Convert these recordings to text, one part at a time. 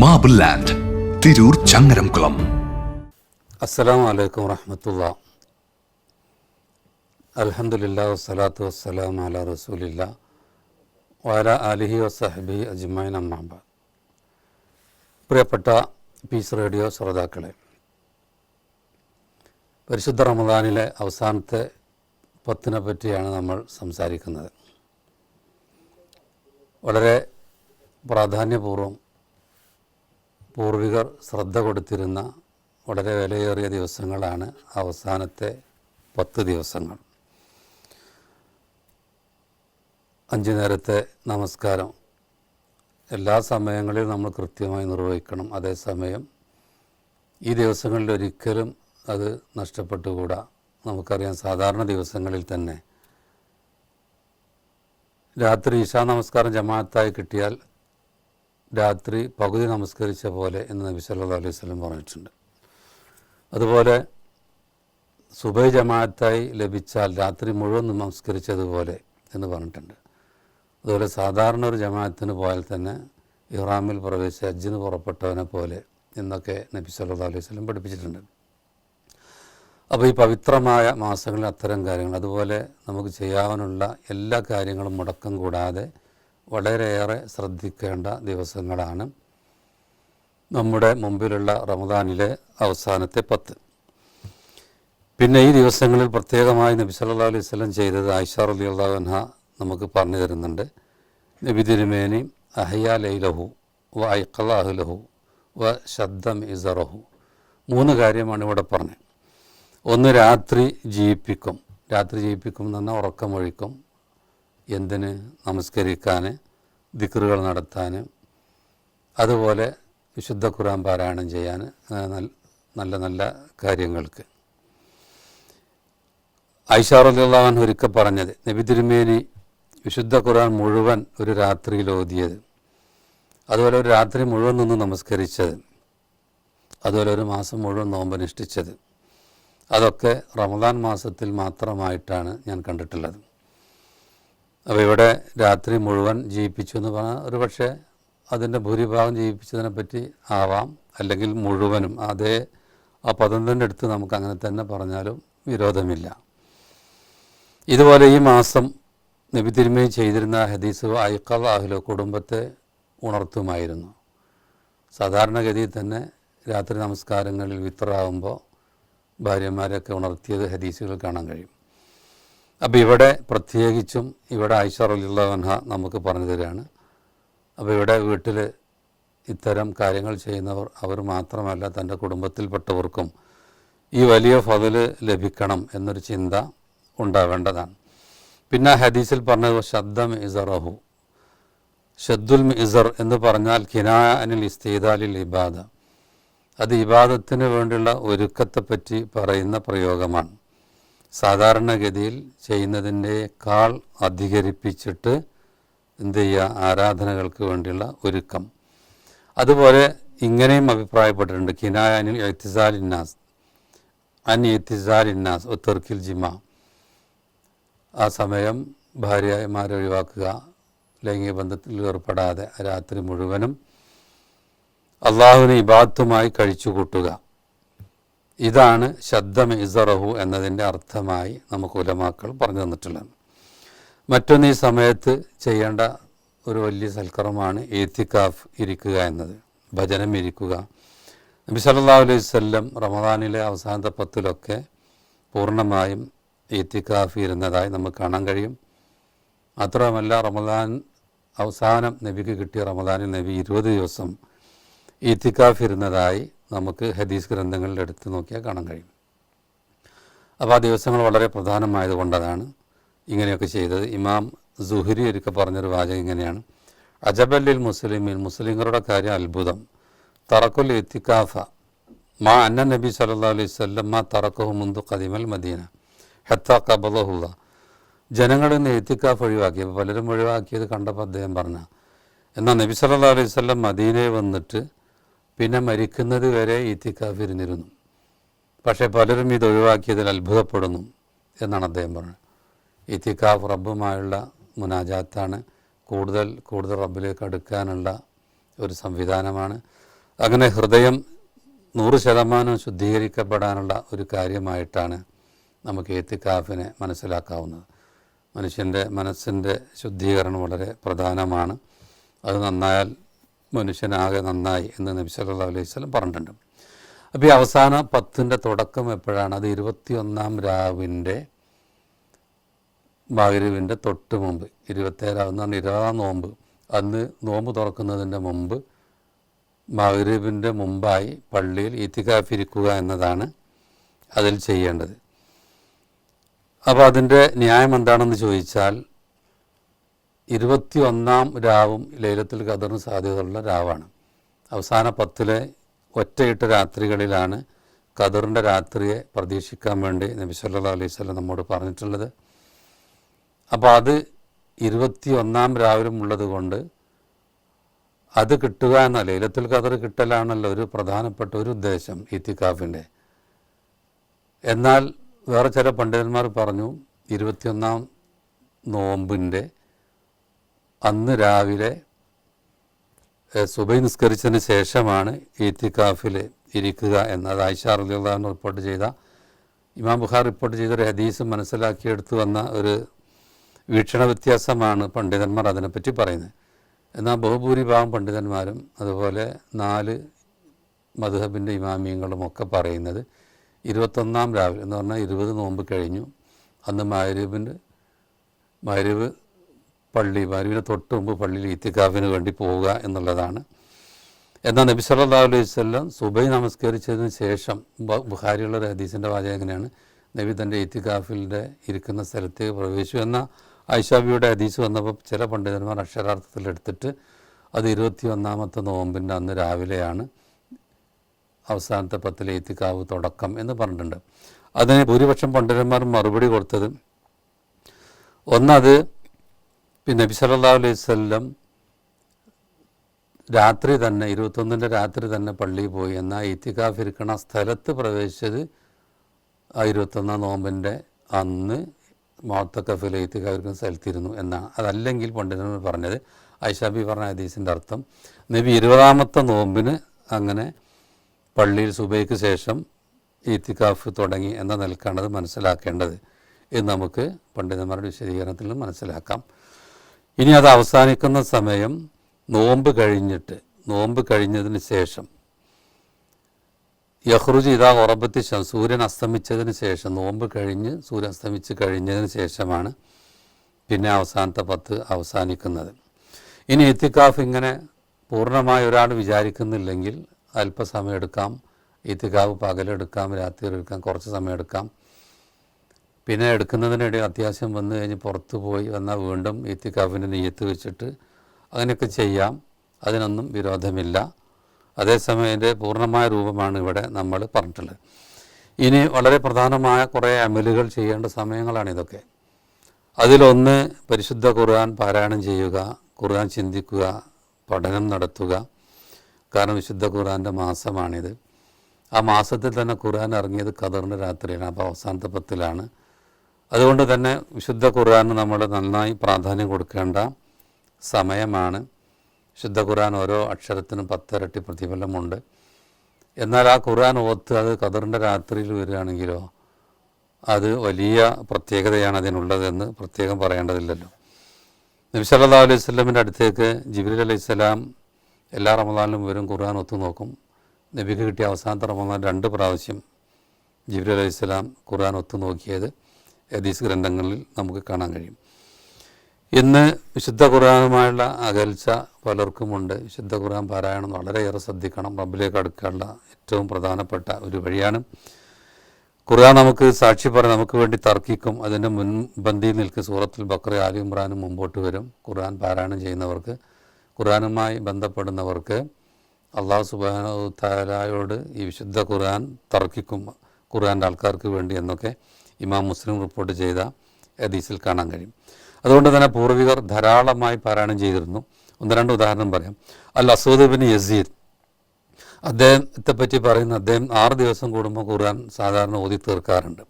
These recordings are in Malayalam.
മാബിൾ ലാൻഡ് തിരൂർ ചങ്ങരംകുളം അസ്സലാമു അലൈക്കും വറഹമത്തുള്ള അൽഹംദുലില്ലാ വസ്സലാത്തു വസ്സലാം അല റസൂലില്ല വാല അലിഹി വസഹബി അജ്മൈൻ അമ്മാബ പ്രിയപ്പെട്ട പീസ് റേഡിയോ ശ്രോതാക്കളെ പരിശുദ്ധ റമദാനിലെ അവസാനത്തെ പത്തിനെ പറ്റിയാണ് നമ്മൾ സംസാരിക്കുന്നത്. വളരെ പ്രാധാന്യപൂർവം പൂർവികർ ശ്രദ്ധ കൊടുത്തിരുന്ന വളരെ വിലയേറിയ ദിവസങ്ങളാണ് അവസാനത്തെ പത്ത് ദിവസങ്ങൾ. അഞ്ചു നേരത്തെ നമസ്കാരം. എല്ലാ സമയങ്ങളിലും നമ്മൾ കൃത്യമായി നിർവഹിക്കണം. അതേസമയം ഈ ദിവസങ്ങളിൽ ഒരിക്കലും അത് നഷ്ടപ്പെട്ടുകൂടാ. നമുക്കറിയാം സാധാരണ ദിവസങ്ങളിൽ തന്നെ രാത്രി ഇഷാ നമസ്കാരം ജമാഅത്തായി കിട്ടിയാൽ രാത്രി പകുതി നമസ്കരിച്ച പോലെ എന്ന് നബി സല്ലല്ലാഹു അലൈഹി വസല്ലം പറഞ്ഞിട്ടുണ്ട്. അതുപോലെ സുബൈ ജമാഅത്തായി ലഭിച്ചാൽ രാത്രി മുഴുവൻ നമസ്കരിച്ചതുപോലെ എന്ന് പറഞ്ഞിട്ടുണ്ട്. അതുപോലെ സാധാരണ ഒരു ജമാഅത്തിന് പോയാൽ തന്നെ ഇഹ്റാമിൽ പ്രവേശിച്ച് അജ്ജിന് പുറപ്പെട്ടവനെ പോലെ എന്നൊക്കെ നബി സല്ലല്ലാഹു അലൈഹി വസല്ലം പഠിപ്പിച്ചിട്ടുണ്ട്. അപ്പോൾ ഈ പവിത്രമായ മാസങ്ങളിൽ അത്തരം കാര്യങ്ങൾ അതുപോലെ നമുക്ക് ചെയ്യാവുന്ന എല്ലാ കാര്യങ്ങളും മുടക്കം കൂടാതെ വളരെയേറെ ശ്രദ്ധിക്കേണ്ട ദിവസങ്ങളാണ്. നമ്മുടെ മുമ്പിലുള്ള റമദാനിലെ അവസാനത്തെ പത്ത്. പിന്നെ ഈ ദിവസങ്ങളിൽ പ്രത്യേകമായി നബി സല്ലാ അലൈഹി സ്വലം ചെയ്തത് ആയിഷ അലി അൻഹ നമുക്ക് പറഞ്ഞു തരുന്നുണ്ട്. നബി തിരുമേനി അഹയ ലൈലഹു വ ഐഖലാഹുലഹു വ ശബ്ദം ഇസറഹു. മൂന്ന് കാര്യമാണ് ഇവിടെ പറഞ്ഞത്. ഒന്ന് രാത്രി ജീവിപ്പിക്കും. രാത്രി ജീവിപ്പിക്കും എന്ന് പറഞ്ഞാൽ ഉറക്കമൊഴിക്കും. എന്തിന് നമസ്കരിക്കാൻ ദിക്റുകൾ നടത്താൻ അതുപോലെ വിശുദ്ധ ഖുറാൻ പാരായണം ചെയ്യാൻ നല്ല നല്ല കാര്യങ്ങൾക്ക്. ഐഷാറുല്ലാൻ ഒരിക്കൽ പറഞ്ഞത് നബി തിരുമേനി വിശുദ്ധ ഖുറാൻ മുഴുവൻ ഒരു രാത്രിയിൽ ഓതിയത്. അതുപോലെ ഒരു രാത്രി മുഴുവൻ നിന്ന് നമസ്കരിച്ചത്. അതുപോലെ ഒരു മാസം മുഴുവൻ നോമ്പനുഷ്ഠിച്ചത്. അതൊക്കെ റമദാൻ മാസത്തിൽ മാത്രമായിട്ടാണ് ഞാൻ കണ്ടിട്ടുള്ളത്. അപ്പോൾ ഇവിടെ രാത്രി മുഴുവൻ ജീവിപ്പിച്ചു എന്ന് പറഞ്ഞാൽ ഒരു പക്ഷേ അതിന്റെ ഭൂരിഭാഗം ജീവിപ്പിച്ചതിനെ പറ്റി ആവാം. അല്ലെങ്കിൽ മുഴുവനും അതേ ആ പദം അടുത്ത് നമുക്ക് അങ്ങനെ തന്നെ പറഞ്ഞാലും വിരോധമില്ല. ഇതുപോലെ ഈ മാസം നബി തിരുമേനി ചെയ്തിരുന്ന ഹദീസ് ഐക്കൽ അഹ്ലു കുടുംബത്തെ ഉണർത്തുമായിരുന്നു. സാധാരണഗതിയിൽ തന്നെ രാത്രി നമസ്കാരങ്ങളിൽ വിത്തറാവുമ്പോൾ ഭാര്യമാരെയൊക്കെ ഉണർത്തിയത് ഹദീസുകൾ കാണാൻ കഴിയും. അപ്പോൾ ഇവിടെ പ്രത്യേകിച്ചും ഇവിടെ ഐഷ റലിള്ളവൻഹ നമുക്ക് പറഞ്ഞു തരികയാണ് അപ്പോൾ ഇവിടെ വീട്ടിൽ ഇത്തരം കാര്യങ്ങൾ ചെയ്യുന്നവർ അവർ മാത്രമല്ല തന്റെ കുടുംബത്തിൽപ്പെട്ടവർക്കും ഈ വലിയ ഫതിൽ ലഭിക്കണം എന്നൊരു ചിന്ത ഉണ്ടാവേണ്ടതാണ്. പിന്നെ ഹദീസിൽ പറഞ്ഞത് ശബ്ദം ഇസറഹു ഷദ്ദുൽ മിസർ എന്ന് പറഞ്ഞാൽ കിനായ അനിൽ ഇസ്തീദാലിൽ ഇബാദ. അത് ഇബാദത്തിന് വേണ്ടിയുള്ള ഒരുക്കത്തെപ്പറ്റി പറയുന്ന പ്രയോഗമാണ്. സാധാരണഗതിയിൽ ചെയ്യുന്നതിന്റെക്കാൾ അധികരിപ്പിച്ചിട്ട് എന്ത് ചെയ്യുക? ആരാധനകൾക്ക് വേണ്ടിയുള്ള ഒരുക്കം. അതുപോലെ ഇങ്ങനെയും അഭിപ്രായപ്പെട്ടിട്ടുണ്ട്. കിനായ അനിൽ എത്തിസാൽ ഇന്നാസ്. അൻ എത്തിസാലിന്നാസ് ഒത്തെർക്കിൽ ജിമ. ആ സമയം ഭാര്യമാരെ ഒഴിവാക്കുക ലൈംഗിക ബന്ധത്തിൽ ഏർപ്പെടാതെ രാത്രി മുഴുവനും അള്ളാഹുവിനെ ഇബാത്തുമായി കഴിച്ചു കൂട്ടുക ഇതാണ് ശബ്ദം ഇസറഹു എന്നതിന്റെ അർത്ഥമായി നമുക്ക് ഉലമാക്കൾ പറഞ്ഞു തന്നിട്ടുള്ളത്. മറ്റൊന്ന് ഈ സമയത്ത് ചെയ്യേണ്ട ഒരു വലിയ സൽക്കർമ്മമാണ് ഏത്തിക്കാഫ് ഇരിക്കുക എന്നത് ഭജനം ഇരിക്കുക. നബി സല്ലാ അലൈഹി വസല്ലം റമദാനിലെ അവസാനത്തെ പത്തിലൊക്കെ പൂർണമായും ഏത്തിക്കാഫ് ഇരുന്നതായി നമുക്ക് കാണാൻ കഴിയും. മാത്രമല്ല റമദാൻ അവസാനം നബിക്ക് കിട്ടിയ റമദാനിൽ നബി ഇരുപത് ദിവസം ഈത്തിക്കാഫ് ഇരുന്നതായി നമുക്ക് ഹദീസ് ഗ്രന്ഥങ്ങളിൽ എടുത്തു നോക്കിയാൽ കാണാൻ കഴിയും. അപ്പോൾ ആ ദിവസങ്ങൾ വളരെ പ്രധാനമായതുകൊണ്ടതാണ് ഇങ്ങനെയൊക്കെ ചെയ്തത്. ഇമാം സുഹരി ഒരുക്കെ പറഞ്ഞൊരു വാചകം ഇങ്ങനെയാണ്. അജബല്ലിൽ മുസ്ലിമിൽ മുസ്ലിങ്ങളുടെ കാര്യം അത്ഭുതം. തറക്കുൽ ഇത്തിക്കാഫ. മാ അന്ന നബി സല്ലാ അലൈഹി വസല്ലം മാ തറക്കഹു മുന്തു കദിമൽ മദീന. ഹത്ത കബലഹുദ ജനങ്ങളിൽ നിന്ന് എത്തിക്കാഫ് ഒഴിവാക്കി. അപ്പോൾ പലരും ഒഴിവാക്കിയത് കണ്ടപ്പോൾ അദ്ദേഹം പറഞ്ഞ എന്നാൽ നബി സല്ലാ അലൈഹി വസല്ലം മദീനയിൽ വന്നിട്ട് പിന്നെ മരിക്കുന്നത് വരെ ഇത്തിക്കാഫിരുന്നിരുന്നു പക്ഷെ പലരും ഇത് ഒഴിവാക്കിയതിൽ അത്ഭുതപ്പെടുന്നു എന്നാണ് അദ്ദേഹം പറഞ്ഞത്. ഇത്തിക്കാഫ് റബ്ബുമായുള്ള മുനാജാത്താണ് കൂടുതൽ കൂടുതൽ റബ്ബിലേക്ക് അടുക്കാനുള്ള ഒരു സംവിധാനമാണ്. അങ്ങനെ ഹൃദയം നൂറ് ശതമാനം ശുദ്ധീകരിക്കപ്പെടാനുള്ള ഒരു കാര്യമായിട്ടാണ് നമുക്ക് ഏത്തിക്കാഫിനെ മനസ്സിലാക്കാവുന്നത്. മനുഷ്യന്റെ മനസ്സിന്റെ ശുദ്ധീകരണം വളരെ പ്രധാനമാണ്. അത് നന്നായാൽ മനുഷ്യനാകെ നന്നായി എന്ന് നബി സല്ലാ അലൈഹി സ്വലം പറഞ്ഞിട്ടുണ്ട്. അപ്പോൾ ഈ അവസാന പത്തിന്റെ തുടക്കം എപ്പോഴാണ്? അത് ഇരുപത്തിയൊന്നാം രാവിന്റെ മകരുവിന്റെ തൊട്ട് മുമ്പ്. ഇരുപത്തേഴാവുന്ന ഇരുപതാം നോമ്പ്. അന്ന് നോമ്പ് തുറക്കുന്നതിന്റെ മുമ്പ് മകരുവിന്റെ മുമ്പായി പള്ളിയിൽ ഇത്തിക്കാഫിരിക്കുക എന്നതാണ് അതിൽ ചെയ്യേണ്ടത്. അപ്പോൾ അതിന്റെ ന്യായം എന്താണെന്ന് ചോദിച്ചാൽ ഇരുപത്തി ഒന്നാം രാവും ലൈലത്തുൽ ഖദറിന് സാധ്യതയുള്ള രാവാണ്. അവസാന പത്തിലെ ഒറ്റയിട്ട രാത്രികളിലാണ് ഖദറിന്റെ രാത്രിയെ പ്രതീക്ഷിക്കാൻ വേണ്ടി നബി സല്ലല്ലാഹു അലൈഹി നമ്മോട് പറഞ്ഞിട്ടുള്ളത്. അപ്പോൾ അത് ഇരുപത്തി ഒന്നാം രാവിലും ഉള്ളത് കൊണ്ട് അത് കിട്ടുക എന്ന ലൈലത്തുൽ ഖദർ കിട്ടലാണല്ലോ ഒരു പ്രധാനപ്പെട്ട ഒരു ഉദ്ദേശം ഇത്തിക്കാഫിന്റെ എന്നാൽ വേറെ ചില പണ്ഡിതന്മാർ പറഞ്ഞു ഇരുപത്തിയൊന്നാം നോമ്പിന്റെ അന്ന് രാവിലെ സുബൈ നിസ്കരിച്ചതിന് ശേഷമാണ് ഈത്തിക്കാഫിൽ ഇരിക്കുക എന്നത് ആയിഷ റളിയല്ലാഹു റിപ്പോർട്ട് ചെയ്ത. ഇമാം ബുഖാർ റിപ്പോർട്ട് ചെയ്ത ഒരു ഹദീസ് മനസ്സിലാക്കിയെടുത്തു വന്ന ഒരു വീക്ഷണ വ്യത്യാസമാണ് പണ്ഡിതന്മാർ അതിനെപ്പറ്റി പറയുന്നത്. എന്നാൽ ബഹുഭൂരിഭാഗം പണ്ഡിതന്മാരും അതുപോലെ നാല് മധുഹബിന്റെ ഇമാമിയങ്ങളും ഒക്കെ പറയുന്നത് ഇരുപത്തൊന്നാം രാവിലെ എന്ന് പറഞ്ഞാൽ ഇരുപത് നോമ്പ് കഴിഞ്ഞു. അന്ന് മാരീബിന്റെ മരുവ് പള്ളി മരുവിന് തൊട്ട് മുമ്പ് പള്ളിയിൽ ഇത്തിക്കാഫിന് വേണ്ടി പോവുക എന്നുള്ളതാണ്. എന്നാൽ നബി സല്ലാ അലൈഹി വസല്ലം സുബൈ നമസ്കരിച്ചതിന് ശേഷം ബുഹാരിയുള്ള ഒരു ഹദീസിന്റെ വാചകം എങ്ങനെയാണ്? നബി തന്റെ ഇത്തിക്കാഫിന്റെ ഇരിക്കുന്ന സ്ഥലത്തേക്ക് പ്രവേശിച്ചു എന്ന ഐഷാബിയുടെ ഹദീസ് വന്നപ്പോൾ ചില പണ്ഡിതന്മാർ അക്ഷരാർത്ഥത്തിൽ എടുത്തിട്ട് അത് ഇരുപത്തി ഒന്നാമത്തെ നോമ്പിന്റെ അന്ന് രാവിലെയാണ് അവസാനത്തെ പത്തിലെ ഇത്തിക്കാവ് തുടക്കം എന്ന് പറഞ്ഞിട്ടുണ്ട്. അതിന് ഭൂരിപക്ഷം പണ്ഡിതന്മാർ മറുപടി കൊടുത്തത് ഒന്നത് പിന്നെ നബി സല്ലല്ലാഹു അലൈഹി സ്വല്ലം രാത്രി തന്നെ ഇരുപത്തൊന്നിന്റെ രാത്രി തന്നെ പള്ളിയിൽ പോയി. എന്നാൽ ഇത്തിക്കാഫ് ഇരിക്കണ സ്ഥലത്ത് പ്രവേശിച്ചത് ആ ഇരുപത്തൊന്നാം നോമ്പിന്റെ അന്ന് മോത്തക്കഫിലെ ഇത്തിക്കാഫ് ഇരിക്കുന്ന സ്ഥലത്തിരുന്നു എന്നാണ്. അതല്ലെങ്കിൽ പണ്ഡിതന്മാർ പറഞ്ഞത്. ഐഷാബി പറഞ്ഞ ഹദീസിന്റെ അർത്ഥം നബി ഇരുപതാമത്തെ നോമ്പിന് അങ്ങനെ പള്ളിയിൽ സുബൈക്ക് ശേഷം ഇത്തിക്കാഫ് തുടങ്ങി എന്ന നിലക്കാണത് മനസ്സിലാക്കേണ്ടത് എന്ന് നമുക്ക് പണ്ഡിതന്മാരുടെ വിശദീകരണത്തിൽ മനസ്സിലാക്കാം. ഇനി അത് അവസാനിക്കുന്ന സമയം നോമ്പ് കഴിഞ്ഞിട്ട് നോമ്പ് കഴിഞ്ഞതിന് ശേഷം. യഹ്റുജ് ഇതാ ഉറബത്തി സൂര്യൻ അസ്തമിച്ചതിന് ശേഷം നോമ്പ് കഴിഞ്ഞ് സൂര്യൻ അസ്തമിച്ച് കഴിഞ്ഞതിന് ശേഷമാണ് പിന്നെ അവസാനത്തെ പത്ത് അവസാനിക്കുന്നത്. ഇനി ഇത്തിക്കാഫ് ഇങ്ങനെ പൂർണമായി ഒരാൾ വിചാരിക്കുന്നില്ലെങ്കിൽ അല്പസമയം എടുക്കാം. ഇത്തിക്കാവ് പകലെടുക്കാം രാത്രി എടുക്കാം കുറച്ച് സമയം എടുക്കാം. പിന്നെ എടുക്കുന്നതിനിടെ അത്യാവശ്യം വന്നു കഴിഞ്ഞ് പുറത്തു പോയി വന്നാൽ വീണ്ടും ഇത്തിക്കാഫിന്റെ നെയ്യത്ത് വെച്ചിട്ട് അങ്ങനെയൊക്കെ ചെയ്യാം. അതിനൊന്നും വിരോധമില്ല. അതേസമയം എന്റെ പൂർണമായ രൂപമാണ് ഇവിടെ നമ്മൾ പറഞ്ഞിട്ടുള്ളത്. ഇനി വളരെ പ്രധാനമായ കുറേ അമലുകൾ ചെയ്യേണ്ട സമയങ്ങളാണ് ഇതൊക്കെ. അതിലൊന്ന് പരിശുദ്ധ ഖുർആൻ പാരായണം ചെയ്യുക ഖുർആൻ ചിന്തിക്കുക പഠനം നടത്തുക. കാരണം വിശുദ്ധ ഖുർആന്റെ മാസമാണിത്. ആ മാസത്തിൽ തന്നെ ഖുർആൻ ഇറങ്ങിയത് ഖദറിന്റെ രാത്രിയാണ് അപ്പോൾ അവസാനത്തെ പത്തിലാണ്. അതുകൊണ്ട് തന്നെ വിശുദ്ധ ഖുർആാന് നമ്മൾ നന്നായി പ്രാധാന്യം കൊടുക്കേണ്ട സമയമാണ്. വിശുദ്ധ ഖുർആൻ ഓരോ അക്ഷരത്തിനും പത്തിരട്ടി പ്രതിഫലമുണ്ട്. എന്നാൽ ആ ഖുർആൻ ഓത്ത് അത് കതിറിന്റെ രാത്രിയിൽ വരികയാണെങ്കിലോ അത് വലിയ പ്രത്യേകതയാണ് അതിനുള്ളതെന്ന് പ്രത്യേകം പറയേണ്ടതില്ലല്ലോ. നബി സല്ലല്ലാഹു അലൈഹി സ്വലമിന്റെ അടുത്തേക്ക് ജിബ്രീൽ അലൈഹി സ്വലാം എല്ലാ റമദാനിലും വരും ഖുർആൻ ഒത്തു നോക്കും. നബിക്ക് കിട്ടിയ അവസാനത്തെ റമദാൻ രണ്ട് പ്രാവശ്യം ജിബ്രീൽ അലൈഹി സ്വലാം ഖുർആൻ ഒത്തു നോക്കിയത്. ഹദീസ് ഗ്രന്ഥങ്ങളിൽ നമുക്ക് കാണാൻ കഴിയും. ഇന്ന് വിശുദ്ധ ഖുർആാനുമായുള്ള അകൽച്ച പലർക്കുമുണ്ട്. വിശുദ്ധ ഖുർആൻ പാരായണം വളരെയേറെ ശ്രദ്ധിക്കണം. റബ്ബിലേക്ക് അടുക്കാനുള്ള ഏറ്റവും പ്രധാനപ്പെട്ട ഒരു വഴിയാണ്. ഖുർആൻ നമുക്ക് സാക്ഷി പറഞ്ഞ് നമുക്ക് വേണ്ടി തർക്കിക്കും. അതിന്റെ മുൻപന്തിയിൽ നിൽക്കും സൂറത്തിൽ ബക്ര ആലി ഇമ്രാനും മുമ്പോട്ട് വരും ഖുർആൻ പാരായണം ചെയ്യുന്നവർക്ക്. ഖുർആനുമായി ബന്ധപ്പെടുന്നവർക്ക് അള്ളാഹു സുബാനു താലായോട് ഈ വിശുദ്ധ ഖുർആൻ തർക്കിക്കും ഖുർആന്റെ ആൾക്കാർക്ക് വേണ്ടി എന്നൊക്കെ ഇമാം മുസ്ലിം റിപ്പോർട്ട് ചെയ്ത ഹദീസിൽ കാണാൻ കഴിയും. അതുകൊണ്ട് തന്നെ പൂർവികർ ധാരാളമായി പാരായണം ചെയ്തിരുന്നു. ഒന്ന് രണ്ട് ഉദാഹരണം പറയാം. Al Aswad bin Yazid. അദ്ദേഹത്തെ പറ്റി പറയുന്ന അദ്ദേഹം ആറ് ദിവസം കൂടുമ്പോൾ ഖുർആൻ സാധാരണ ഓതി തീർക്കാറുണ്ട്.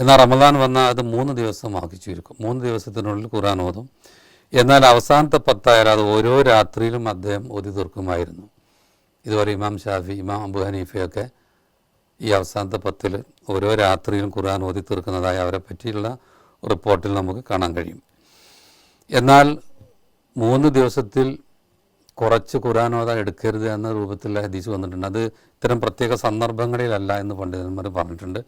എന്നാൽ റമദാൻ വന്നാൽ അത് മൂന്ന് ദിവസം ആക്കി ചുരുക്കും. മൂന്ന് ദിവസത്തിനുള്ളിൽ ഖുർആൻ ഓതും. എന്നാൽ അവസാനത്തെ പത്തായാലും അത് ഓരോ രാത്രിയിലും അദ്ദേഹം ഓതി തീർക്കുമായിരുന്നു. ഇതുപോലെ ഇമാം ഷാഫി ഇമാം അബു ഹനീഫയൊക്കെ ഈ അവസാനത്തെ പത്തിൽ ഓരോ രാത്രിയിലും ഖുർആൻ ഓതി തീർക്കുന്നതായി അവരെ പറ്റിയുള്ള റിപ്പോർട്ടിൽ നമുക്ക് കാണാൻ കഴിയും. എന്നാൽ മൂന്ന് ദിവസത്തിൽ കുറച്ച് ഖുർആൻ ഓത എടുക്കരുത് എന്ന രൂപത്തിൽ ഹദീസ് വന്നിട്ടുണ്ട്. അത് ഇത്തരം പ്രത്യേക സന്ദർഭങ്ങളിലല്ല എന്ന് പണ്ഡിതന്മാർ പറഞ്ഞിട്ടുണ്ട്.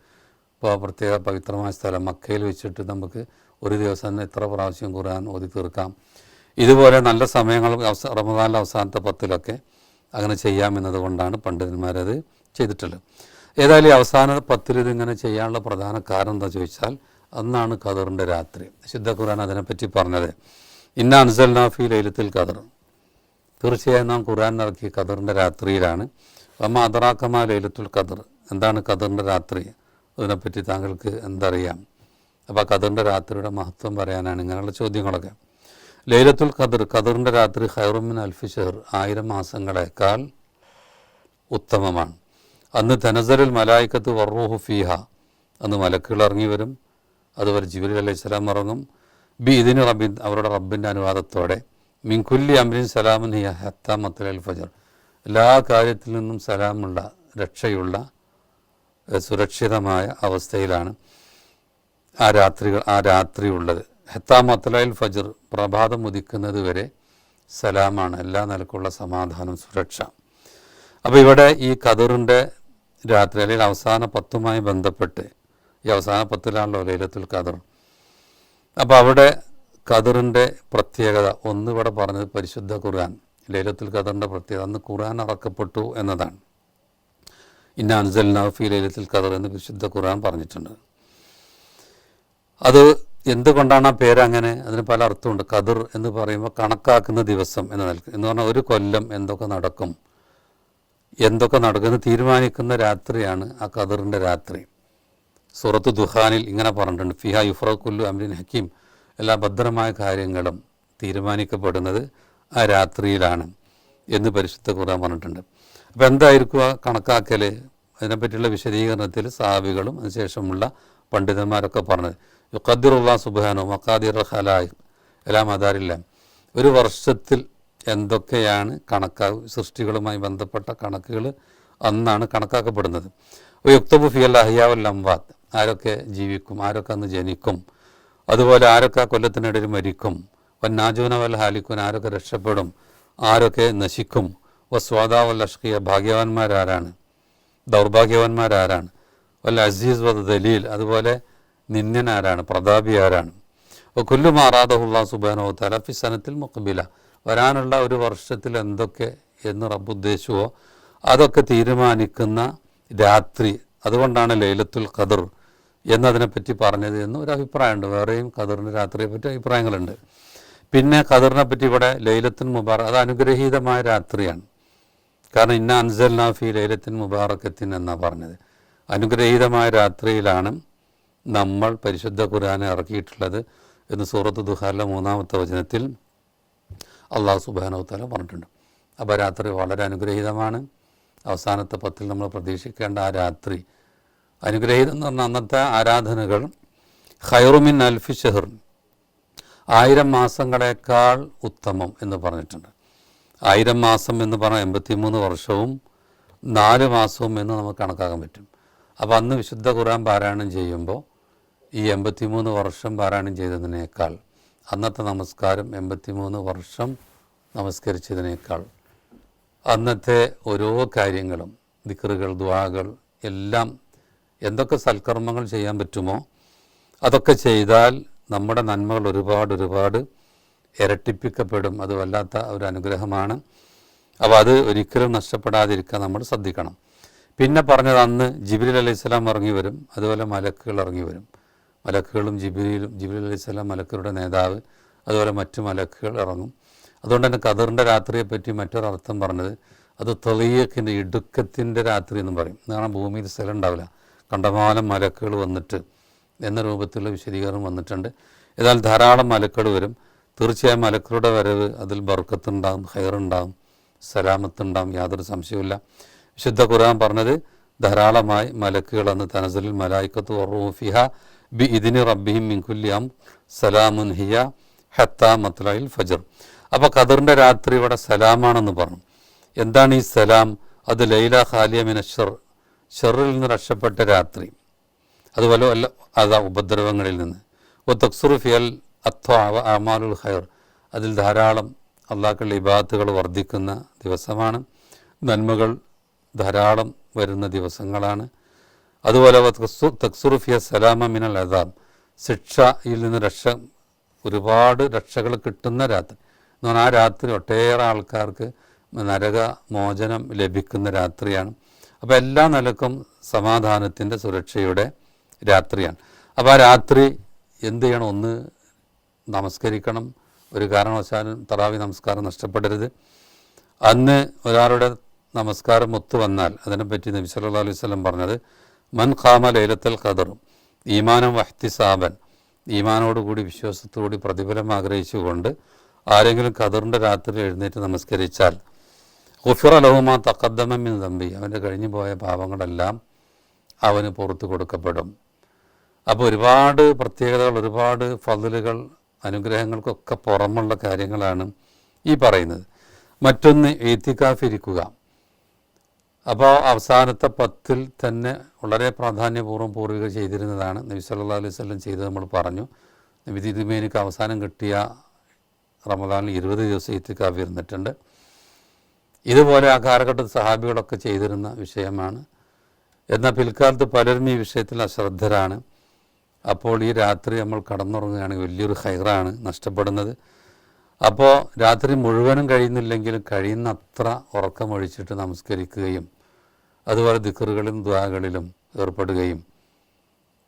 ഇപ്പോൾ പ്രത്യേക പവിത്രമായ സ്ഥലം മക്കയിൽ വെച്ചിട്ട് നമുക്ക് ഒരു ദിവസം എത്ര പ്രാവശ്യം ഖുർആൻ ഓതി തീർക്കാം. ഇതുപോലെ നല്ല സമയങ്ങൾ അവസ റമദാനിലെ അവസാനത്തെ പത്തിലൊക്കെ അങ്ങനെ ചെയ്യാമെന്നതുകൊണ്ടാണ് പണ്ഡിതന്മാരത് ചെയ്തിട്ടുള്ളത്. ഏതായാലും അവസാന പത്തിൽ ഇതിങ്ങനെ ചെയ്യാനുള്ള പ്രധാന കാരണം എന്താ ചോദിച്ചാൽ അന്നാണ് ഖദറിന്റെ രാത്രി. ശുദ്ധ ഖുർആൻ അതിനെപ്പറ്റി പറഞ്ഞത് ഇന്ന അൻസൽ നാഫി ലൈലത്തിൽ ഖദർ. തീർച്ചയായും നാം ഖുർആൻ ഇറക്കിയ ഖദറിന്റെ രാത്രിയിലാണ്. അമ്മ അതറാക്കമ ലൈലത്തുൽ ഖദർ. എന്താണ് ഖദറിന്റെ രാത്രി? അതിനെപ്പറ്റി താങ്കൾക്ക് എന്തറിയാം? അപ്പോൾ ഖദറിന്റെ രാത്രിയുടെ മഹത്വം പറയാനാണ് ഇങ്ങനെയുള്ള ചോദ്യങ്ങളൊക്കെ. ലൈലത്തുൽ ഖദർ ഖദറിന്റെ രാത്രി ഹൈറുമിൻ അൽഫി ആയിരം മാസങ്ങളെക്കാൾ ഉത്തമമാണ്. അന്ന് ധനസരൽ മലായിക്കത്ത് വർറൂഹു ഫീഹ. അന്ന് മലക്കുകൾ ഇറങ്ങി വരും. അതുപോലെ ജിബിലി അലൈഹി സ്വലാം ഇറങ്ങും. ബി ഇതിന് റബ്ബി അവരുടെ റബ്ബിന്റെ അനുവാദത്തോടെ. മിൻകുല്ലി അമ്രിൻ സലാമൻ ഹിയ ഹത്ത മത്തൽ ഫജർ. എല്ലാ കാര്യത്തിൽ നിന്നും സലാമുള്ള രക്ഷയുള്ള സുരക്ഷിതമായ അവസ്ഥയിലാണ് ആ രാത്രികൾ ആ രാത്രി ഉള്ളത്. ഹെത്താ മത്തലയിൽ ഫജർ പ്രഭാതം ഉദിക്കുന്നത് വരെ സലാമാണ്. എല്ലാ നിലക്കുള്ള സമാധാനം സുരക്ഷ. അപ്പോൾ ഇവിടെ ഈ ഖദറിന്റെ രാത്രി അല്ലെങ്കിൽ അവസാന പത്തുമായി ബന്ധപ്പെട്ട്. ഈ അവസാന പത്തിലാണല്ലോ ലൈലത്തുൽ ഖദർ. അപ്പോൾ അവിടെ ഖദറിന്റെ പ്രത്യേകത ഒന്ന് ഇവിടെ പറഞ്ഞത് പരിശുദ്ധ ഖുർആൻ. ലൈലത്തുൽ ഖദറിന്റെ പ്രത്യേകത അന്ന് ഖുർആൻ അറക്കപ്പെട്ടു എന്നതാണ്. ഇന്ന അൻസൽ നഫി ലൈലത്തുൽ ഖദർ എന്ന് വിശുദ്ധ ഖുർആൻ പറഞ്ഞിട്ടുണ്ട്. അത് എന്തുകൊണ്ടാണ് ആ പേര് അങ്ങനെ? അതിന് പല അർത്ഥമുണ്ട്. കതിർ എന്ന് പറയുമ്പോൾ കണക്കാക്കുന്ന ദിവസം എന്ന് നിൽക്കും എന്ന് പറഞ്ഞാൽ ഒരു കൊല്ലം എന്തൊക്കെ നടക്കും. എന്തൊക്കെ നടക്കുമെന്ന് തീരുമാനിക്കുന്ന രാത്രിയാണ് ആ ഖദറിന്റെ രാത്രി. സുറത്ത് ദുഹാനിൽ ഇങ്ങനെ പറഞ്ഞിട്ടുണ്ട് ഫിഹ യുഫ്രഖുല്ലു അമ്രിൻ ഹക്കീം. എല്ലാ ഭദ്രമായ കാര്യങ്ങളും തീരുമാനിക്കപ്പെടുന്നത് ആ രാത്രിയിലാണ് എന്ന് പരിശുദ്ധ ഖുർആൻ പറഞ്ഞിട്ടുണ്ട്. അപ്പോൾ എന്തായിരിക്കും ആ കണക്കാക്കൽ അതിനെപ്പറ്റിയുള്ള വിശദീകരണത്തിൽ സാബികളും അതിനുശേഷമുള്ള പണ്ഡിതന്മാരൊക്കെ പറഞ്ഞത് യുഖദ്ദിറുള്ള സുബാനോ മക്കാദിർ ഹലായ് എല്ലാം അതാരില്ല. ഒരു വർഷത്തിൽ എന്തൊക്കെയാണ് കണക്കാ സൃഷ്ടികളുമായി ബന്ധപ്പെട്ട കണക്കുകൾ അന്നാണ് കണക്കാക്കപ്പെടുന്നത്. യുക്തബു ഫിയൽ അഹിയാവൽ അംവാത്ത് ആരൊക്കെ ജീവിക്കും ആരൊക്കെ അന്ന് ജനിക്കും അതുപോലെ ആരൊക്കെ കൊല്ലത്തിനിടയിൽ മരിക്കും വന്നാജൂന വൽ ഹാലിക്കുൻ ആരൊക്കെ രക്ഷപ്പെടും ആരൊക്കെ നശിക്കും വ സ്വാദാവൽ അഷ്കിയ ഭാഗ്യവാന്മാരാരാണ് ദൗർഭാഗ്യവാന്മാരാരാണ് വല്ല അസീസ് വദ് ദലീൽ അതുപോലെ നിന്ദ്യനാരാണ് പ്രതാപി ആരാണ് അപ്പോൾ കുല്ലു മാറാദഹുല്ലാ സുബാനോ തലഫി സനത്തിൽ മുഖബില. വരാനുള്ള ഒരു വർഷത്തിൽ എന്തൊക്കെ എന്ന് റബ്ബ് ഉദ്ദേശിച്ചുവോ അതൊക്കെ തീരുമാനിക്കുന്ന രാത്രി. അതുകൊണ്ടാണ് ലൈലത്തുൽ ഖദർ എന്നതിനെപ്പറ്റി പറഞ്ഞത് എന്ന് ഒരു അഭിപ്രായമുണ്ട്. വേറെയും ഖദറിന്റെ രാത്രിയെ പറ്റി അഭിപ്രായങ്ങളുണ്ട്. പിന്നെ ഖദറിനെ പറ്റി ഇവിടെ ലൈലത്തുൽ മുബാറക് അത് അനുഗ്രഹീതമായ രാത്രിയാണ്. കാരണം ഇന്ന അൻസൽ നാഫി ലൈലത്തിൻ മുബാറക്കത്തിൻ എന്നാണ് പറഞ്ഞത്. അനുഗ്രഹീതമായ രാത്രിയിലാണ് നമ്മൾ പരിശുദ്ധ ഖുരാനെ ഇറക്കിയിട്ടുള്ളത് എന്ന് സൂറത്ത് ദുഹാലിലെ മൂന്നാമത്തെ വചനത്തിൽ അള്ളാഹു സുബാനവത്താല പറഞ്ഞിട്ടുണ്ട്. അപ്പോൾ രാത്രി വളരെ അനുഗ്രഹീതമാണ്. അവസാനത്തെ പത്തിൽ നമ്മൾ പ്രതീക്ഷിക്കേണ്ട ആ രാത്രി. അനുഗ്രഹീതം എന്ന് പറഞ്ഞാൽ അന്നത്തെ ആരാധനകൾ ഹൈറുമിൻ അൽഫി ഷെഹർ ആയിരം മാസങ്ങളേക്കാൾ ഉത്തമം എന്ന് പറഞ്ഞിട്ടുണ്ട്. ആയിരം മാസം എന്ന് പറഞ്ഞാൽ എൺപത്തിമൂന്ന് വർഷവും നാല് മാസവും എന്ന് നമുക്ക് കണക്കാക്കാൻ പറ്റും. അപ്പോൾ അന്ന് വിശുദ്ധ ഖുർആൻ പാരായണം ചെയ്യുമ്പോൾ ഈ എൺപത്തിമൂന്ന് വർഷം പാരായണം ചെയ്തതിനേക്കാൾ അന്നത്തെ നമസ്കാരം എൺപത്തിമൂന്ന് വർഷം നമസ്കരിച്ചതിനേക്കാൾ. അന്നത്തെ ഓരോ കാര്യങ്ങളും ദിക്കറുകൾ ദ്വാകൾ എല്ലാം എന്തൊക്കെ സൽക്കർമ്മങ്ങൾ ചെയ്യാൻ പറ്റുമോ അതൊക്കെ ചെയ്താൽ നമ്മുടെ നന്മകൾ ഒരുപാട് ഒരുപാട് ഇരട്ടിപ്പിക്കപ്പെടും. അത് വല്ലാത്ത ഒരു അനുഗ്രഹമാണ്. അപ്പോൾ അത് ഒരിക്കലും നഷ്ടപ്പെടാതിരിക്കാൻ നമ്മൾ ശ്രദ്ധിക്കണം. പിന്നെ പറഞ്ഞത് അന്ന് ജിബിലി അലൈഹി സ്വലാം ഇറങ്ങി വരും. അതുപോലെ മലക്കുകൾ ഇറങ്ങി വരും. മലക്കുകളും ജിബിലും ജിബിലി അലൈഹി സ്വലാം മലക്കുകളുടെ നേതാവ് അതുപോലെ മറ്റു മലക്കുകൾ ഇറങ്ങും. അതുകൊണ്ട് തന്നെ ഖദറിന്റെ രാത്രിയെപ്പറ്റി മറ്റൊരർത്ഥം പറഞ്ഞത് അത് തെളിയക്കിന്റെ ഇടുക്കത്തിന്റെ രാത്രി എന്ന് പറയും. കാരണം ഭൂമിയിൽ സ്ഥലം ഉണ്ടാവില്ല. കണ്ടമാനം മലക്കുകൾ വന്നിട്ട് എന്ന രൂപത്തിലുള്ള വിശദീകരണം വന്നിട്ടുണ്ട്. എന്നാൽ ധാരാളം മലക്കുകൾ വരും. തീർച്ചയായും മലക്കുകളുടെ വരവ് അതിൽ ബർക്കത്തുണ്ടാകും ഹെയറുണ്ടാകും സലാമത്തുണ്ടാകും യാതൊരു സംശയവുമില്ല. വിശുദ്ധ ഖുർആൻ പറഞ്ഞത് ധാരാളമായി മലക്കുകൾ അന്ന് തനസലിൽ മലായിക്കത്ത് ഫിഹ ബി ഇതിന് റബ്ബിഹിം മിൻകുല്യാം സലാമുൻ ഹിയ ഹത്ത മത്ലായിൽ ഫജർ. അപ്പോൾ ഖദറിന്റെ രാത്രി ഇവിടെ സലാമാണെന്ന് പറഞ്ഞു. എന്താണ് ഈ സലാം? അത് ലൈല ഖാലിയ മിന ഷർ. ഷെറിൽ നിന്ന് രക്ഷപ്പെട്ട രാത്രി. അതുപോലെ അല്ല അതാ ഉപദ്രവങ്ങളിൽ നിന്ന്. ഒ തക്സുറു ഫിയൽ അത്വാവ അമാലുൽ ഖൈർ. അതിൽ ധാരാളം അള്ളാഹുക്കളുടെ ഇബാത്തുകൾ വർദ്ധിക്കുന്ന ദിവസമാണ്. നന്മകൾ ധാരാളം വരുന്ന ദിവസങ്ങളാണ്. അതുപോലെ തക്സുറുഫിയ സലാമ മിനൽ അദാബ്. ശിക്ഷയിൽ നിന്ന് രക്ഷ ഒരുപാട് രക്ഷകൾ കിട്ടുന്ന രാത്രി. എന്ന് പറഞ്ഞാൽ ആ രാത്രി ഒട്ടേറെ ആൾക്കാർക്ക് നരക മോചനം ലഭിക്കുന്ന രാത്രിയാണ്. അപ്പോൾ എല്ലാ നിലക്കും സമാധാനത്തിന്റെ സുരക്ഷയുടെ രാത്രിയാണ്. അപ്പോൾ ആ രാത്രി എന്ത് ചെയ്യണം? ഒന്ന് നമസ്കരിക്കണം. ഒരു കാരണവശാലും തറാവി നമസ്കാരം നഷ്ടപ്പെടരുത്. അന്ന് ഒരാളുടെ നമസ്കാരം ഒത്തു വന്നാൽ അതിനെപ്പറ്റി നബി സല്ലല്ലാഹു അലൈഹി പറഞ്ഞത് മൻ ഖാമ ലൈലത്തൽ ഖദർ ഈമാനം വഹ്തിസാബൻ. ഈമാനോടുകൂടി വിശ്വാസത്തോടുകൂടി പ്രതിഫലം ആഗ്രഹിച്ചുകൊണ്ട് ആരെങ്കിലും ഖദറിന്റെ രാത്രി എഴുന്നേറ്റ് നമസ്കരിച്ചാൽ ഗുഫിറ ലഹുമാ തഖദ്ദമ മിൻ ദംബി അവന്റെ കഴിഞ്ഞു പോയ പാപങ്ങളെല്ലാം അവന് പുറത്തു കൊടുക്കപ്പെടും. അപ്പോൾ ഒരുപാട് പ്രത്യേകതകൾ ഒരുപാട് ഫതിലുകൾ അനുഗ്രഹങ്ങൾക്കൊക്കെ പുറമുള്ള കാര്യങ്ങളാണ് ഈ പറയുന്നത്. മറ്റൊന്ന് ഏത്തിക്കാഫിരിക്കുക അപ്പോൾ അവസാനത്തെ പത്തിൽ തന്നെ വളരെ പ്രാധാന്യപൂർവം പൂർവിക ചെയ്തിരുന്നതാണ്. നബി സല്ലല്ലാഹു അലൈഹി വസല്ലം ചെയ്തത് നമ്മൾ പറഞ്ഞു. നബി തിരുമേനിക്ക് അവസാനം കിട്ടിയ റമദാനിൽ ഇരുപത് ദിവസം ഇത്തിക്കാവ് ഇരുന്നിട്ടുണ്ട്. ഇതുപോലെ ആ കാലഘട്ടത്തിൽ സഹാബികളൊക്കെ ചെയ്തിരുന്ന വിഷയമാണ്. എന്നാൽ പിൽക്കാലത്ത് പലരും ഈ വിഷയത്തിൽ അശ്രദ്ധരാണ്. അപ്പോൾ ഈ രാത്രി നമ്മൾ കടന്നുറങ്ങുകയാണെങ്കിൽ വലിയൊരു ഹൈറാണ് നഷ്ടപ്പെടുന്നത്. അപ്പോൾ രാത്രി മുഴുവനും കഴിയുന്നില്ലെങ്കിലും കഴിയുന്നത്ര ഉറക്കമൊഴിച്ചിട്ട് നമസ്കരിക്കുകയും അതുപോലെ ദിക്കറുകളിലും ദ്വാകളിലും ഏർപ്പെടുകയും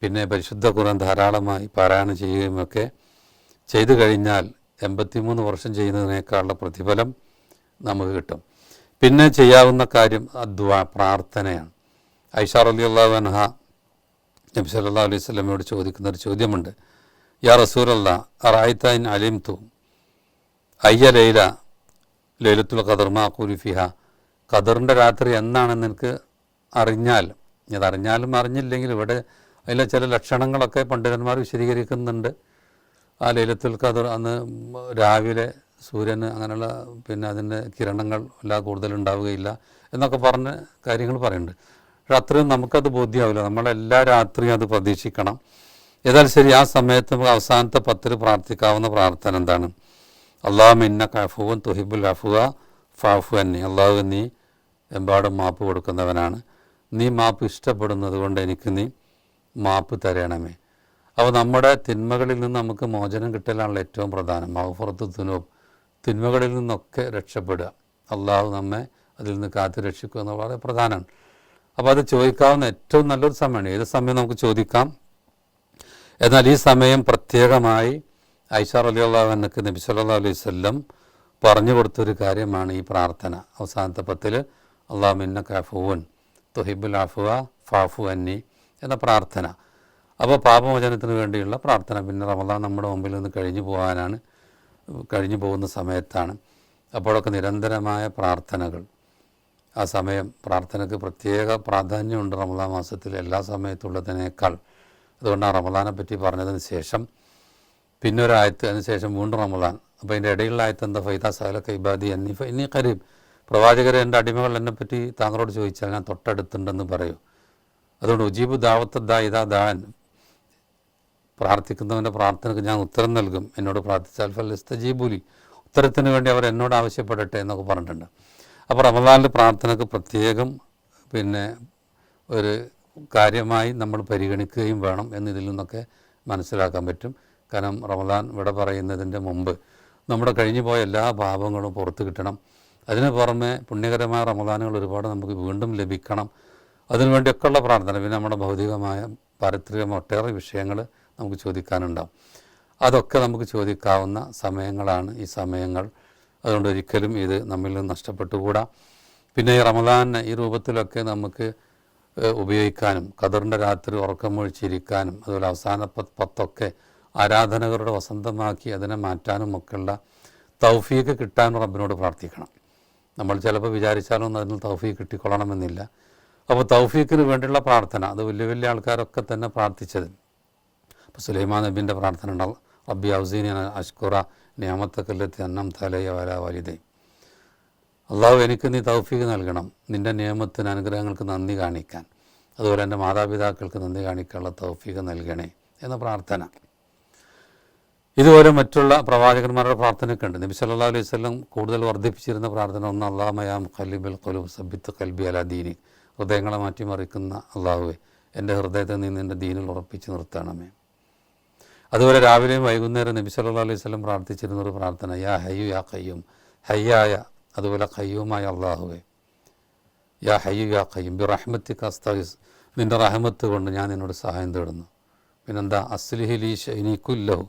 പിന്നെ പരിശുദ്ധ ഖുർആൻ ധാരാളമായി പാരായണം ചെയ്യുകയും ഒക്കെ ചെയ്തു കഴിഞ്ഞാൽ എൺപത്തിമൂന്ന് വർഷം ചെയ്യുന്നതിനേക്കാളുള്ള പ്രതിഫലം നമുക്ക് കിട്ടും. പിന്നെ ചെയ്യാവുന്ന കാര്യം അദ്വ പ്രാർത്ഥനയാണ്. ഐഷാർ അലി അള്ളാഹു അൻഹ നബി സല്ലാ അലൈഹി സ്വലമയോട് ചോദിക്കുന്ന ഒരു ചോദ്യമുണ്ട്. യാ റസൂലല്ല അറായിത്തൈൻ അലിം തു അയ്യ ലൈല ലൈലത്തുൽ ഖദർ കുരുഫിഹ ഫിഹ. ഖദറിന്റെ രാത്രി എന്നാണെന്ന് എനിക്ക് അറിഞ്ഞാൽ ഇതറിഞ്ഞാലും അറിഞ്ഞാലും അറിഞ്ഞില്ലെങ്കിൽ ഇവിടെ അതിലെ ചില ലക്ഷണങ്ങളൊക്കെ പണ്ഡിതന്മാർ വിശദീകരിക്കുന്നുണ്ട്. ആ ലൈലത്തുൽ ഖദർ അന്ന് രാവിലെ സൂര്യന് അങ്ങനെയുള്ള പിന്നെ അതിന്റെ കിരണങ്ങൾ എല്ലാം കൂടുതലുണ്ടാവുകയില്ല എന്നൊക്കെ പറഞ്ഞ് കാര്യങ്ങൾ പറയുന്നുണ്ട്. പക്ഷെ അത്രയും നമുക്കത് ബോധ്യമാവില്ല നമ്മളെല്ലാ രാത്രിയും അത് പ്രതീക്ഷിക്കണം. ഏതായാലും ശരി ആ സമയത്ത് നമുക്ക് അവസാനത്തെ പത്തിൽ പ്രാർത്ഥിക്കാവുന്ന പ്രാർത്ഥന എന്താണ്? അള്ളാഹു മിന്ന കഫുവൻ തുഹിബുൽ അഫുവ ഫാഫു അന്നി. അള്ളാഹു നീ എമ്പാടും മാപ്പ് കൊടുക്കുന്നവനാണ്. നീ മാപ്പ് ഇഷ്ടപ്പെടുന്നത് കൊണ്ട് എനിക്ക് നീ മാപ്പ് തരണമേ. അപ്പോൾ നമ്മുടെ തിന്മകളിൽ നിന്ന് നമുക്ക് മോചനം കിട്ടലാണല്ലോ ഏറ്റവും പ്രധാനം. മഹഫുറത്ത് തുനൂബ് തിന്മകളിൽ നിന്നൊക്കെ രക്ഷപ്പെടുക. അള്ളാഹു നമ്മെ അതിൽ നിന്ന് കാത്തു രക്ഷിക്കുക എന്ന് വളരെ പ്രധാനമാണ്. അപ്പോൾ അത് ചോദിക്കാവുന്ന ഏറ്റവും നല്ലൊരു സമയമാണ്. ഏത് സമയം നമുക്ക് ചോദിക്കാം? എന്നാൽ ഈ സമയം പ്രത്യേകമായി ഐഷാർ അലി അള്ളാഹുനക്ക് നബി സല്ലാ അലൈഹി വല്ലം പറഞ്ഞു കൊടുത്തൊരു കാര്യമാണ് ഈ പ്രാർത്ഥന. അവസാനത്തെ പത്തിൽ അള്ളാഹു മിന്ന കാഫുവൻ തുഹിബുൽ ആഫുവ ഫാഫു അന്നി എന്ന പ്രാർത്ഥന. അപ്പോൾ പാപമോചനത്തിന് വേണ്ടിയുള്ള പ്രാർത്ഥന. പിന്നെ റമദാൻ നമ്മുടെ മുമ്പിൽ നിന്ന് കഴിഞ്ഞു പോകാനാണ് കഴിഞ്ഞു പോകുന്ന സമയത്താണ്. അപ്പോഴൊക്കെ നിരന്തരമായ പ്രാർത്ഥനകൾ. ആ സമയം പ്രാർത്ഥനയ്ക്ക് പ്രത്യേക പ്രാധാന്യമുണ്ട് റമദാൻ മാസത്തിൽ എല്ലാ സമയത്തുള്ളതിനേക്കാൾ. അതുകൊണ്ടാണ് റമദാനെ പറ്റി പറഞ്ഞതിന് ശേഷം പിന്നൊരായത്ത് അതിന് ശേഷം വീണ്ടും റമദാൻ. അപ്പോൾ അതിന്റെ ഇടയിലുള്ള ആയത്ത് എന്താ? ഫൈദ സഹല കൈബാദി എന്നീ ഇനി കരീം പ്രവാചകരെ എന്റെ അടിമകൾ എന്നെ പറ്റി താങ്കളോട് ചോദിച്ചാൽ ഞാൻ തൊട്ടടുത്തുണ്ടെന്ന് പറയൂ. അതുകൊണ്ട് ഉജീബ് ദാവത്ത് ദാ ഇതാ ദാൻ. പ്രാർത്ഥിക്കുന്നവന്റെ പ്രാർത്ഥനയ്ക്ക് ഞാൻ ഉത്തരം നൽകും. എന്നോട് പ്രാർത്ഥിച്ചാൽ ഫൽ ഇസ്തജീബുലി. ഉത്തരത്തിന് വേണ്ടി അവർ എന്നോട് ആവശ്യപ്പെടട്ടെ എന്നൊക്കെ പറഞ്ഞിട്ടുണ്ട്. അപ്പോൾ റമദാനിൽ പ്രാർത്ഥനയ്ക്ക് പ്രത്യേകം പിന്നെ ഒരു കാര്യമായി നമ്മൾ പരിഗണിക്കുകയും വേണം എന്നിതിൽ നിന്നൊക്കെ മനസ്സിലാക്കാൻ പറ്റും. കാരണം റമദാൻ ഇവിടെ പറയുന്നതിന്റെ മുമ്പ് നമ്മുടെ കഴിഞ്ഞു പോയ എല്ലാ പാപങ്ങളും പുറത്ത് കിട്ടണം. അതിന് പുറമെ പുണ്യകരമായ റമദാനുകൾ ഒരുപാട് നമുക്ക് വീണ്ടും ലഭിക്കണം. അതിനുവേണ്ടിയൊക്കെയുള്ള പ്രാർത്ഥന. പിന്നെ നമ്മുടെ ഭൗതികമായ പാരിത്രികമായ ഒട്ടേറെ വിഷയങ്ങൾ നമുക്ക് ചോദിക്കാനുണ്ടാവും. അതൊക്കെ നമുക്ക് ചോദിക്കാവുന്ന സമയങ്ങളാണ് ഈ സമയങ്ങൾ. അതുകൊണ്ട് ഒരിക്കലും ഇത് നമ്മിൽ നിന്ന് നഷ്ടപ്പെട്ടുകൂടാ. പിന്നെ ഈ റമദാൻ ഈ രൂപത്തിലൊക്കെ നമുക്ക് ഉപയോഗിക്കാനും ഖദറിന്റെ രാത്രി ഉറക്കം ഒഴിച്ചിരിക്കാനും അതുപോലെ അവസാന പത്ത് പത്തൊക്കെ ആരാധനകളുടെ വസന്തമാക്കി അതിനെ മാറ്റാനും ഒക്കെയുള്ള തൗഫീക്ക് കിട്ടാൻ റബ്ബിനോട് പ്രാർത്ഥിക്കണം. നമ്മൾ ചിലപ്പോൾ വിചാരിച്ചാലൊന്നും അതിന് തൗഫീക്ക് കിട്ടിക്കൊള്ളണമെന്നില്ല. അപ്പോൾ തൗഫീക്കിന് വേണ്ടിയുള്ള പ്രാർത്ഥന അത് വലിയ വലിയ ആൾക്കാരൊക്കെ തന്നെ പ്രാർത്ഥിച്ചത് അപ്പോൾ സുലൈമാൻ നബീന്റെ പ്രാർത്ഥന ഉണ്ടാവും. റബ്ബി ഹൗസീൻ അഷ്കുറ നിയമത്തക്കല്ലത്തി അന്നം തലയ വല വലിതേ അള്ളാഹു എനിക്ക് നീ തൗഫീഖ് നൽകണം. നിന്റെ നിയമത്തിന് അനുഗ്രഹങ്ങൾക്ക് നന്ദി കാണിക്കാൻ. അതുപോലെ എന്റെ മാതാപിതാക്കൾക്ക് നന്ദി കാണിക്കാനുള്ള തൗഫീഖ് നൽകണേ എന്ന പ്രാർത്ഥന. ഇതുപോലെ മറ്റുള്ള പ്രവാചകന്മാരുടെ പ്രാർത്ഥനയൊക്കെ ഉണ്ട്. നബി സല്ലാ അലൈഹി വല്ലം കൂടുതൽ വർദ്ധിപ്പിച്ചിരുന്ന പ്രാർത്ഥന ഒന്ന് അള്ളാമയാം ഖലിബൽ ഖലൂബ് സബിത്ത് കൽബി അല ദീനി. ഹൃദയങ്ങളെ മാറ്റിമറിക്കുന്ന അള്ളാഹുവെ എന്റെ ഹൃദയത്തിൽ നിന്ന് എന്റെ ദീനിൽ ഉറപ്പിച്ച് നിർത്തണമേ. അതുപോലെ രാവിലെയും വൈകുന്നേരം നബി സല്ലാ അലൈഹി വല്ലം പ്രാർത്ഥിച്ചിരുന്ന ഒരു പ്രാർത്ഥന യാ ഹയ്യു യാ കയ്യും ഹയ്യായ അതുപോലെ കയ്യുമായ അള്ളാഹുവെ. യാ ഹയ്യു യാ കയ്യും ബി റഹ്മത്തി കസ്തീസ് നിന്റെ റഹ്മത്ത് കൊണ്ട് ഞാൻ നിന്നോട് സഹായം തേടുന്നു. പിന്നെന്താ അസ്ലിഹിലി ഷൈനിക്കുല്ലഹു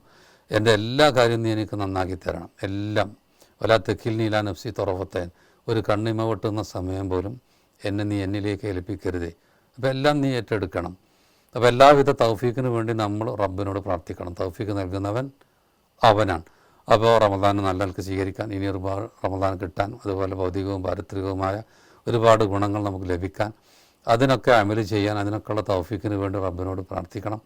എന്റെ എല്ലാ കാര്യവും നീ എനിക്ക് നന്നാക്കി തരണം. എല്ലാം. വലാ തെക്കിൽ നീല നഫ്സി തുറവത്തേൻ ഒരു കണ്ണിമ വെട്ടുന്ന സമയം പോലും എന്നെ നീ എന്നിലേക്ക് ഏൽപ്പിക്കരുതേ. അപ്പോൾ എല്ലാം നീ ഏറ്റെടുക്കണം. അപ്പോൾ എല്ലാവിധ തൗഫീഖിന് വേണ്ടി നമ്മൾ റബ്ബിനോട് പ്രാർത്ഥിക്കണം. തൗഫീഖ് നൽകുന്നവൻ അവനാണ്. അപ്പോൾ റമദാൻ നല്ലവർക്ക് സ്വീകരിക്കാൻ ഇനി ഒരുപാട് റമദാൻ കിട്ടാൻ അതുപോലെ ഭൗതികവും പാരിത്രികവുമായ ഒരുപാട് ഗുണങ്ങൾ നമുക്ക് ലഭിക്കാൻ അതിനൊക്കെ അമൽ ചെയ്യാൻ അതിനൊക്കെയുള്ള തൗഫീഖിന് വേണ്ടി റബ്ബിനോട് പ്രാർത്ഥിക്കണം.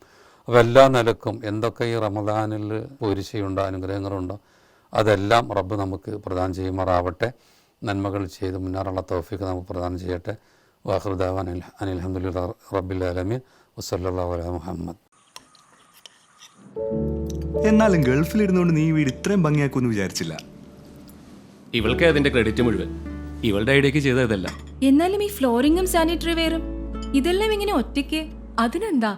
അപ്പോൾ എല്ലാ നിലക്കും എന്തൊക്കെ ഈ റമദാനിൽ പോരിശയുണ്ടോ അനുഗ്രഹങ്ങളുണ്ടോ അതെല്ലാം റബ്ബ് നമുക്ക് പ്രദാനം ചെയ്യുമാറാവട്ടെ. നന്മകൾ ചെയ്ത് മുന്നേറുള്ള തൗഫീഖ് നമുക്ക് പ്രദാനം ചെയ്യട്ടെ. വാഹൃദാവാൻ അനിൽ അഹമ്മദുല്ല റബ്ബിൽ അലമീൻ വസല്ലാ അല മുഹമ്മദ്. എന്നാലും ഗൾഫിൽ ഇരുന്നുകൊണ്ട് നീ വീട് ഇത്രയും ഭംഗിയാക്കുമെന്ന് വിചാരിച്ചില്ല. ഇവൾക്ക് അതിന്റെ ക്രെഡിറ്റ് മുഴുവൻ. ഇവളുടെ ഐഡിയക്ക് ചെയ്തതല്ല. എന്നാലും ഈ ഫ്ലോറിങ്ങും സാനിറ്ററി വെയറും ഇതെല്ലാം ഇങ്ങനെ ഒറ്റയ്ക്ക് അതിനെന്താ?